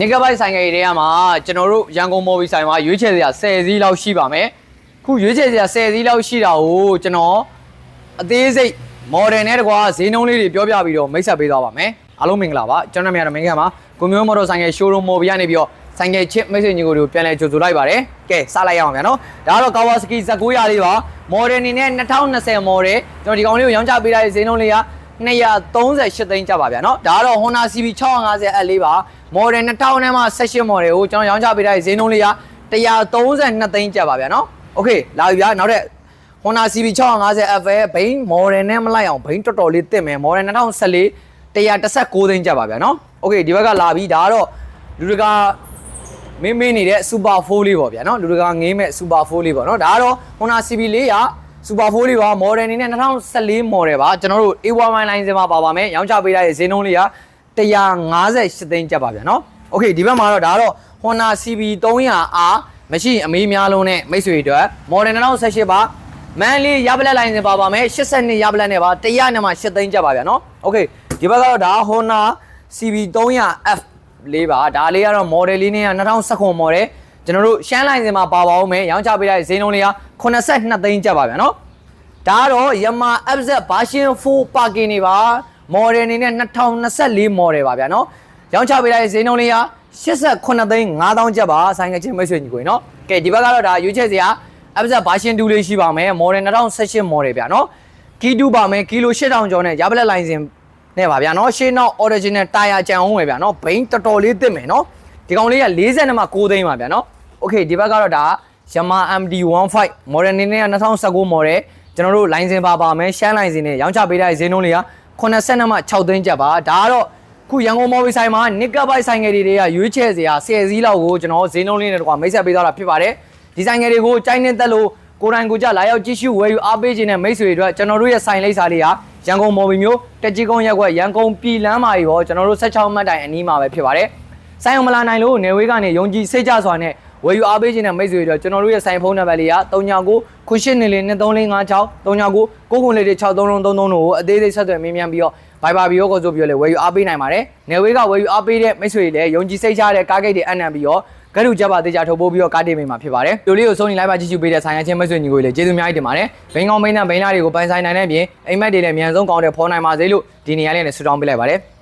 နိကဘိုက်ဆိုင်ကလေးတွေကမှာကျွန်တော်တို့ရန်ကုန်မော်ဘီဆိုင်မှာရွေးချယ်စရာ10စီးလောက်ရှိပါမယ်ခုရွေးချယ်စရာ10စီးလောက်ရှိတာကိုကျွန်တော်အသေးစိတ် model နဲ့တကွာဈေးနှုန်းလေးတွေပြောပြပြီးတော့မိတ်ဆက်ပေးသွားပါမယ်အားလုံးမင်္ဂလာပါကျွန်တော်များတော့မင်္ဂလာပါကိုမျိုးမော်တော်ဆိုင်က showroom မော်ဘီကနေပြီးတော့ဆိုင်ကချစ်မိတ်ဆွေညီကိုတို့ပြန်လဲကြိုဆိုလိုက်ပါတယ်ကဲစလိုက်ရအောင်ဗျာနော်ဒါကတော့ Kawasaki Z900 လေးပါ model အနေနဲ့2020 model ကျွန်တော်ဒီကောင်လေးကိုရောင်းချပေးထားတဲ့ဈေးနှုန်းလေးက 238သိန်းကျပ်ပါဗျာနော်ဒါကတော့ Honda CB 650 L လေးပါ model 2000နဲ့မှ18 model ကိုကျွန်တော်ရောင်းချပေးထားတဲ့ဈေးနှုန်းလေးက132သိန်းကျပ်ပါဗျာနော်โอเคလာပြီဗျာနောက်တဲ့ Honda CB 650 FL ဘိန်း model နဲ့မလိုက်အောင်ဘိန်းတော်တော်လေးတစ်မယ် model 2014 116သိန်းကျပ်ပါဗျာနော်โอเคဒီဘက်ကလာပြီဒါကတော့လူတကာမင်းမင်းနေတဲ့ Super 4လေးပေါ့ဗျာနော်လူတကာငေးမဲ့ Super 4လေးပေါ့နော်ဒါကတော့ Honda CB လေးက Super 4လေးပါ model အနေနဲ့2014 model ပါကျွန်တော်တို့ A1 line စင်မှာပါပါမယ်ရောင်းချပေးထားတဲ့ဈေးနှုန်းလေးက158သိန်းကျပ်ပါဗျာနော်โอเคဒီဘက်မှာတော့ဒါကတော့ Honda CB 300R မရှိရင်အမေးများလုံးနဲ့မိတ်ဆွေတွေအတွက် model 2018ပါမန်လေးရပလက်လိုင်းစင်ပါပါမယ်82ရပလက်နဲ့ပါ100နဲ့မှ8သိန်းကျပ်ပါဗျာနော်โอเคဒီဘက်ကတော့ဒါ Honda CB 300F လေးပါဒါလေးကတော့ model လေးနဲ့က2019 model ကျွန်တော်တို့ရှမ်းလိုင်းစင်မှာပါပါအောင်မယ်ရောင်းချပေးတဲ့ဈေးနှုန်းလေးက82သိန်းကျပ်ပါဗျာနော်ဒါကတော့ Yamaha FZ version 4 parking နေပါ model အနေနဲ့2024 model ပါဗျာနော်ရောင်းချပေးတဲ့ဈေးနှုန်းလေးက89သိန်း5000ကျပ်ပါဆိုင်ကချင်းမိတ်ဆွေညီကိုနော်ကဲဒီဘက်ကတော့ဒါရွေးချယ်စရာ FZ version 2လေးရှိပါမယ် model 2018 model ဗျာနော်ကီ2ပါမယ်ကီလို8000ကျော်နဲ့ရပလက်လိုင်းစင်နဲ့ပါဗျာနော်ရှေ့နောက် original tire ကြံအောင်ပဲဗျာနော်ဘိန်းတော်တော်လေးတစ်မယ်နော်ဒီကောင်လေးက40နဲ့မှ6သိန်းပါဗျာနော် โอเคဒီဘက်ကတော့ဒါ Yamaha MD15 model နေနဲ့2019 model ကျွန်တော်တို့ line စင်ပါပါမယ်ရှမ်း line စင်နဲ့ရောင်းချပေးတဲ့ဈေးနှုန်းလေးက80နဲ့မှ6သိန်းကျပ်ပါဒါကတော့ခုရန်ကုန်မော်ဘီဆိုင်မှာ nickel bike ဆိုင်ငယ်တွေတွေကရွေးချယ်စရာ10စီးလောက်ကိုကျွန်တော်ဈေးနှုန်းလေးနဲ့တကွာမိတ်ဆက်ပေးသွားတာဖြစ်ပါတယ်ဒီဆိုင်ငယ်တွေကိုကြိုင်းနေသက်လို့ကိုယ်တိုင်ကိုယ်ကြလာရောက်ကြည့်ရှုဝယ်ယူအားပေးခြင်းနဲ့မိတ်ဆွေတွေအတွက်ကျွန်တော်တို့ရဲ့ဆိုင်လိပ်စာလေးကရန်ကုန်မော်ဘီမျိုးတက်ကြီးကုန်းရက်ကွက်ရန်ကုန်ပြည်လမ်းမှာရောကျွန်တော်တို့16မှတ်တိုင်အနီးမှာပဲဖြစ်ပါတယ်ဆိုင်အောင်မလာနိုင်လို့နေဝေးကနေယုံကြည်စိတ်ကြစွာနဲ့ ဝယ်ယူအားပေးခြင်းနဲ့မိတ်ဆွေတွေအတွက်ကျွန်တော်တို့ရဲ့ဆိုင်ဖုန်းနံပါတ်လေးက39ခု8နေလေး2356 39ကိုကိုလေးတွေ6333တို့ကိုအသေးစိတ်ဆက်သွယ်မေးမြန်းပြီးတော့ Viber ပြီးတော့ကိုဆိုပြီးတော့လေဝယ်ယူအားပေးနိုင်ပါတယ်။နေဝေးကဝယ်ယူအားပေးတဲ့မိတ်ဆွေတွေလည်းယုံကြည်စိတ်ချတဲ့ကားဂိတ်တွေအနံပြီးတော့ဂရုကြပ်ပါတေချာထုတ်ပိုးပြီးတော့ကားတေးမိမှာဖြစ်ပါတယ်။ဒီလေးကိုစုံနေလိုက်ပါကြည့်ရှုပေးတဲ့ဆိုင်ရချင်းမိတ်ဆွေညီကိုလည်းကျေးဇူးအများကြီးတင်ပါတယ်။ဘိန်းကောင်းဘိန်းနဲ့ဘိန်းသားတွေကိုပိုင်ဆိုင်နိုင်တဲ့ပြင်အိမ်မက်တွေလည်းအမြန်ဆုံးကောင်းတဲ့ဖော်နိုင်ပါစေလို့ဒီနေရာလေးနဲ့ဆုတောင်းပေးလိုက်ပါတယ်။